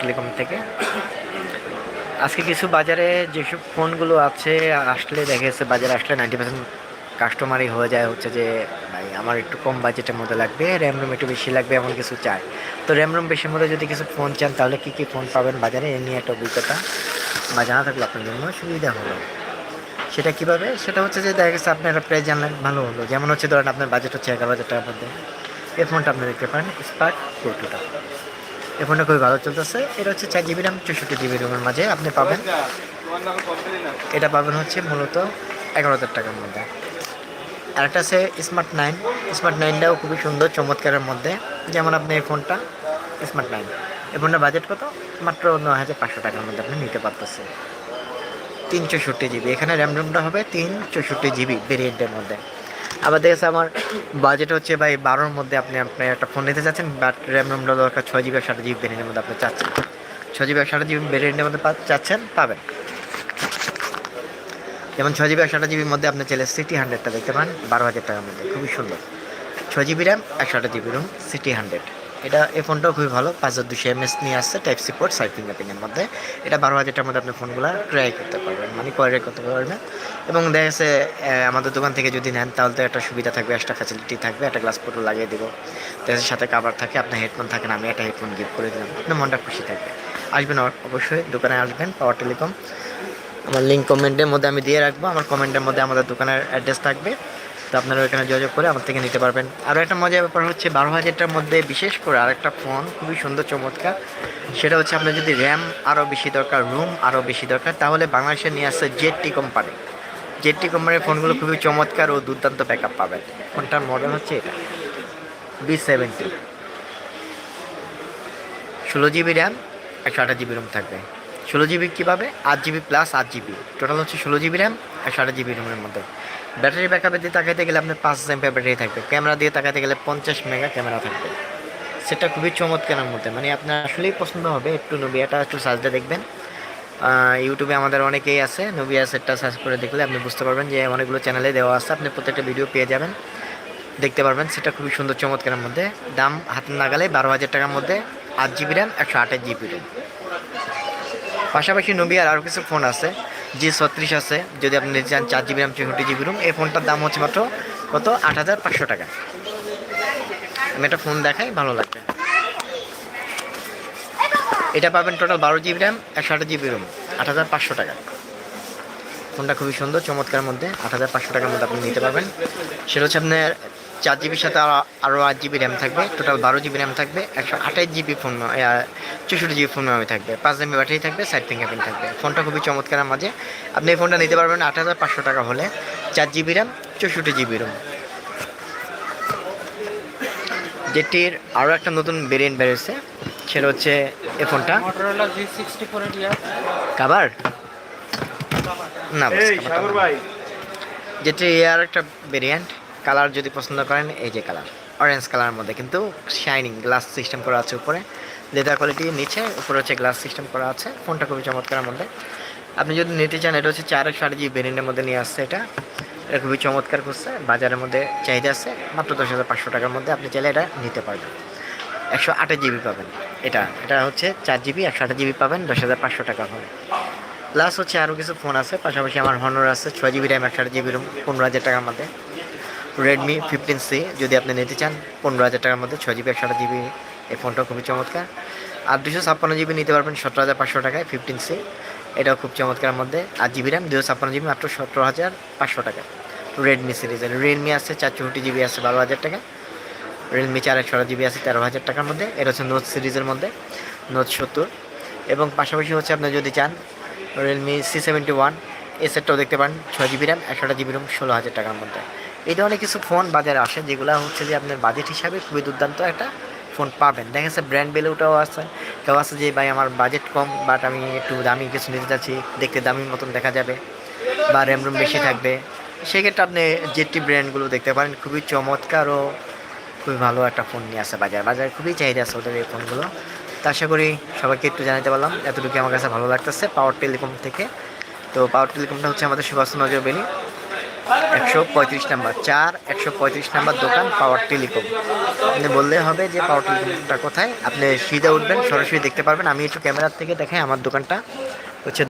Telecom থেকে। আজকে কিছু বাজারে যেসব ফোনগুলো আছে, আসলে দেখা যাচ্ছে বাজারে আসলে নাইনটি পার্সেন্ট কাস্টমারই হয়ে যায় হচ্ছে যে, ভাই, আমার একটু কম বাজেটের মধ্যে লাগবে র্যাম রুম একটু বেশি লাগবে, এমন কিছু চাই। তো র্যাম রুম বেশির মধ্যে যদি কিছু ফোন চান, তাহলে কী কী ফোন পাবেন বাজারে? এ নিয়ে একটা অভিজ্ঞতা। বা জানা থাকলে আপনার জন্য সুবিধা হলো সেটা কীভাবে? সেটা হচ্ছে যে, দেখা গেছে আপনি একটা প্রাইস জানলেন ভালো হলো। যেমন হচ্ছে, ধরেন আপনার বাজেট হচ্ছে এগারো হাজার টাকার মধ্যে। এই ফোনটা আপনি দেখতে পারেন স্পার্ক প্রো টুটা এই ফোনটা খুবই ভালো চলতেছে। এটা হচ্ছে চার জিবি র্যাম চৌষট্টি জিবি র্যামের মাঝে আপনি পাবেন। এটা পাবেন হচ্ছে মূলত এগারো হাজার টাকার মধ্যে। আরেকটা আছে স্মার্ট নাইন স্মার্ট নাইনটাও খুবই সুন্দর চমৎকারের মধ্যে। যেমন আপনি এই ফোনটা স্মার্ট নাইন এই ফোনটার বাজেট কত? মাত্র নয় হাজার পাঁচশো টাকার মধ্যে আপনি নিতে পারতেছেন। তিন চৌষট্টি জিবি এখানে র্যাম রোমটা হবে তিন চৌষট্টি জিবি ভেরিয়েন্টের মধ্যে। আবার দেখেছে আমার বাজেট হচ্ছে ভাই বারোর মধ্যে আপনি আপনি একটা ফোন নিতে চাচ্ছেন বাট র্যাম রোমটা দরকার ছয় জিবি ষাট জিবি ব্যারেন্টের মধ্যে আপনি চাচ্ছেন। ছয় জিবি ষাট জিবি ব্যারেন্টের মধ্যে চাচ্ছেন, পাবেন। যেমন ছয় জিবি একশো জিবির মধ্যে আপনি চাইলে সিটি হান্ড্রেডটা দেখতে পান বারো হাজার টাকার মধ্যে, খুবই সুন্দর। ছয় জিবি র্যাম একশো আট জিবি রুম সিটি হান্ড্রেড এটা, এই ফোনটাও খুবই ভালো। পাঁচ হাজার দুশো এমএস নিয়ে আসছে টাইপ সি পোর্ট সাইড ফিঙ্গারপ্রিন্টের মধ্যে। এটা বারো হাজারটার মধ্যে আপনি ফোনগুলো ট্রাই করতে পারবেন মানে ক্রয় করতে পারবেন। এবং দেখা গেছে আমাদের দোকান থেকে যদি নেন, তাহলে তো একটা সুবিধা থাকবে একটা ফ্যাসিলিটি থাকবে, একটা গ্লাস পোর্টও লাগিয়ে দেবো। তাদের সাথে কাভার থাকে, আপনার হেডফোন থাকে না, আমি একটা হেডফোন গিফট করে দিলাম, আপনার মনটা খুশি থাকবে। আসবেন অবশ্যই দোকানে আসবেন পাওয়ার টেলিকম আমার লিঙ্ক কমেন্টের মধ্যে আমি দিয়ে রাখব, আমার কমেন্টের মধ্যে আমাদের দোকানের অ্যাড্রেস থাকবে। তো আপনারা ওইখানে যোগাযোগ করে আমার থেকে নিতে পারবেন। আরও একটা মজার ব্যাপার হচ্ছে, বারো হাজারটার মধ্যে বিশেষ করে আরেকটা ফোন, খুবই সুন্দর, চমৎকার। সেটা হচ্ছে আপনার যদি র্যাম আরও বেশি দরকার, রুম আরও বেশি দরকার, তাহলে বাংলাদেশে নিয়ে আসছে জেডটি কোম্পানি। জেডটি কোম্পানির ফোনগুলো খুবই চমৎকার ও দুর্দান্ত ব্যাকআপ পাবেন। ফোনটার মডেল হচ্ছে এটা বি সেভেন্টি ষোলো জিবি র্যাম একশো আঠাশ জিবি রুম থাকবে। ষোলো জিবি কীভাবে আট জিবি প্লাস আট জিবি টোটাল হচ্ছে ষোলো জিবি র্যাম একশো আঠাশ জিবি রুমের মধ্যে। ব্যাটারি ব্যাকআপের দিয়ে তাকাইতে গেলে আপনার পাঁচ হাজার এমপি ব্যাটারি থাকবে। ক্যামেরা দিয়ে তাকাইতে গেলে পঞ্চাশ মেগা ক্যামেরা থাকবে। সেটা খুবই চমৎকারের মধ্যে। মানে আপনার আসলেই পছন্দ হবে একটু নবিয়াটা একটু সার্চটা দেখবেন। ইউটিউবে আমাদের অনেকেই আছে, নবিয়া সেটটা সার্চ করে দেখলে আপনি বুঝতে পারবেন যে অনেকগুলো চ্যানেলে দেওয়া আছে। আপনি প্রত্যেকটা ভিডিও পেয়ে যাবেন। দেখতে পারবেন, সেটা খুবই সুন্দর চমৎকারের মধ্যে। দাম হাতের নাগালে বারো হাজার টাকার মধ্যে। আট জিবি র্যাম একশো আঠাশ জিবি র্যাম পাশাপাশি নবী আর আরও কিছু ফোন আছে জি ছত্রিশ আছে, যদি আপনি নিতে চান চার জিবি র্যাম চৌষট্টি জিবি রুম এই ফোনটার দাম হচ্ছে মাত্র কত? আট হাজার পাঁচশো টাকা। আমি একটা ফোন দেখাই, ভালো লাগবে। এটা পাবেন টোটাল বারো জিবি র্যাম একশো আট জিবি রুম আট হাজার পাঁচশো টাকা। ফোনটা খুবই সুন্দর চমৎকার মধ্যে, আট হাজার পাঁচশো টাকার মধ্যে আপনি নিতে পারবেন। সেটা হচ্ছে আপনার চার জিবির সাথে আরও আট জিবি র্যাম থাকবে টোটাল বারো জিবি র্যাম থাকবে একশো আঠাশ জিবি ফোন চৌষট্টি জিবি ফোন মেমোরি থাকবে পাঁচ জিবি ব্যাটারি থাকবে সাইড ফিঙ্গারপ্রিন্ট থাকবে। ফোনটা খুবই চমৎকার মাঝে। আপনি এই ফোনটা নিতে পারবেন আট হাজার পাঁচশো টাকা হলে। চার জিবি র্যাম চৌষট্টি জিবি রুম যেটির আরও একটা নতুন ভেরিয়েন্ট বেরিয়েছে সেটা হচ্ছে এই ফোনটা Motorola G64 এর ইয়া না যেটি আর একটা ভেরিয়েন্ট কালার যদি পছন্দ করেন, এই যে কালার অরেঞ্জ কালারের মধ্যে কিন্তু শাইনিং গ্লাস সিস্টেম করা আছে উপরে। লেদার কোয়ালিটি নিচে, উপরে হচ্ছে গ্লাস সিস্টেম করা আছে, ফোনটা খুবই চমৎকারের মধ্যে। আপনি যদি নিতে চান, এটা হচ্ছে চার সাড়ে জিবি ভেরিয়েন্টের মধ্যে নিয়ে আসছে এটা। এটা খুবই চমৎকার করছে, বাজারের মধ্যে চাহিদা আছে, মাত্র দশ হাজার পাঁচশো টাকার মধ্যে আপনি চাইলে এটা নিতে পারবেন। একশো আঠাশ জিবি পাবেন এটা এটা হচ্ছে চার জিবি, একশো আঠাশ জিবি পাবেন, দশ হাজার পাঁচশো টাকা হবে। প্লাস হচ্ছে আরও কিছু ফোন আছে, পাশাপাশি আমার হনর আছে, ছয় জিবি র্যাম একশো আট জিবি পনেরো হাজার টাকার মধ্যে। রেডমি ফিফটিন সি যদি আপনি নিতে চান, পনেরো হাজার টাকার মধ্যে ছয় জিবি একশো আট জিবি এই ফোনটাও খুবই চমৎকার। আর দুশো ছাপ্পান্ন জিবি নিতে পারবেন সতেরো হাজার পাঁচশো টাকায় ফিফটিন সি এটাও খুব চমৎকার মধ্যে। আট জিবি র্যাম দুশো ছাপ্পান্ন জিবি মাত্র সতেরো হাজার পাঁচশো টাকা। রেডমি সিরিজের রিয়েলমি আছে, চার জিবি আছে, বারো হাজার টাকা। রিয়েলমি চার একশো জিবি আছে, তেরো হাজার টাকার মধ্যে। এটা হচ্ছে নোট সিরিজের মধ্যে নোট সত্তর। এবং পাশাপাশি হচ্ছে আপনি যদি চান রিয়েলমি সি সেভেন্টি ওয়ান এই সেটটাও দেখতে পারেন, ছয় জিবি র্যাম একশোটা জিবি রুম ষোলো হাজার টাকার মধ্যে। এই ধরনের কিছু ফোন বাজারে আসে, যেগুলো হচ্ছে যে আপনার বাজেট হিসাবে খুবই দুর্দান্ত একটা ফোন পাবেন। দেখা যাচ্ছে ব্র্যান্ড ভ্যালুটাও আছে। কেউ আছে যে, ভাই, আমার বাজেট কম বাট আমি একটু দামি কিছু নিতে চাচ্ছি, দেখতে দামি মতন দেখা যাবে বা র্যাম রুম বেশি থাকবে। সেক্ষেত্রে আপনি জেটি ব্র্যান্ডগুলো দেখতে পারেন, খুবই চমৎকার ও খুবই ভালো একটা ফোন নিয়ে আসে বাজার। বাজারে খুবই চাহিদা আছে ওদের এই ফোনগুলো তো আশা করি সবাইকে একটু জানাতে পারলাম এতটুকু আমার কাছে ভালো লাগতেছে পাওয়ার টেলিকম থেকে। তো পাওয়ার টেলিকমটা হচ্ছে আমাদের সুভাষ নজর বেলি একশো পঁয়ত্রিশ নাম্বার, চার, একশো পঁয়ত্রিশ নাম্বার দোকান, পাওয়ার টেলিকম। আপনি বললে হবে যে পাওয়ার টেলিকমটা কোথায়? আপনি সিধে উঠবেন, সরাসরি দেখতে পারবেন। আমি একটু ক্যামেরার থেকে দেখাই আমার দোকানটা। হচ্ছে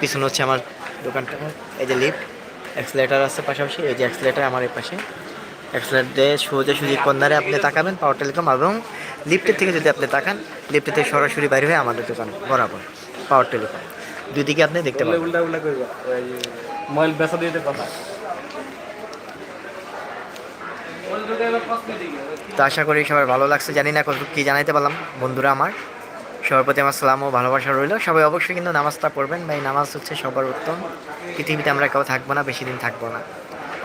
পিছনে হচ্ছে আমার দোকানটা। এই যে লিফ্ট অ্যাক্সিলেটার আছে পাশাপাশি। এই যে অ্যাক্সিলেটার আমার এই পাশে। অ্যাক্সিলেটার দিয়ে সোজা সুজি কর্নারে আপনি তাকাবেন, পাওয়ার টেলিকম এবং লিফটের থেকে যদি আপনি তাকান লিফটের থেকে সরাসরি বাইরে হয়ে আমাদের দোকান, বরাবর, পাওয়ার টেলিকম। দুদিকে আপনি দেখতে পাবেন মোবাইল বেচা দিয়ে কথা। তো আশা করি সবার ভালো লাগছে। জানি না কত কী জানাইতে পারলাম বন্ধুরা আমার। সবার প্রতি আমার সালাম ও ভালোবাসা রইল। সবাই অবশ্যই কিন্তু নামাজটা পড়বেন। বা এই নামাজ হচ্ছে সবার উত্তম। পৃথিবীতে আমরা কেউ থাকব না, বেশি দিন থাকব না।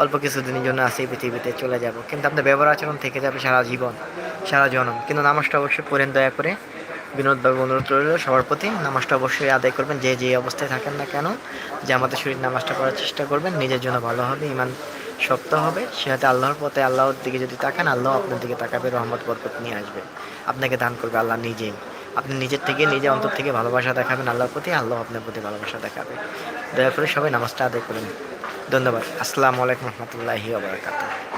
অল্প কিছু দিনের জন্য আসি পৃথিবীতে চলে যাব। কিন্তু আপনার ব্যবহার আচরণ থেকে যাবে সারা জীবন, সারা জনম। কিন্তু নামাজটা অবশ্যই পড়েন, দয়া করে বিনোদভাবে অনুরোধ রইল সবার প্রতি। নামাজটা অবশ্যই আদায় করবেন, যে যে অবস্থায় থাকেন না কেন, যে আমাদের শরীর নামাজটা করার চেষ্টা করবেন, নিজের জন্য ভালো হবে ইমান শক্ত হবে সে হাতে আল্লাহর পথে আল্লাহর দিকে যদি তাকান, আল্লাহ আপনার দিকে তাকাবে, রহমত, বরকত নিয়ে আসবে। আপনাকে দান করবে আল্লাহ নিজেই আপনি নিজের থেকে, নিজে অন্তর থেকে ভালোবাসা দেখাবেন আল্লাহর প্রতি, আল্লাহ আপনার প্রতি ভালোবাসা দেখাবে। দয়া করে সবাই নামাজটা আদায় করুন। ধন্যবাদ। আসসালামু আলাইকুম রহমতুল্লাহি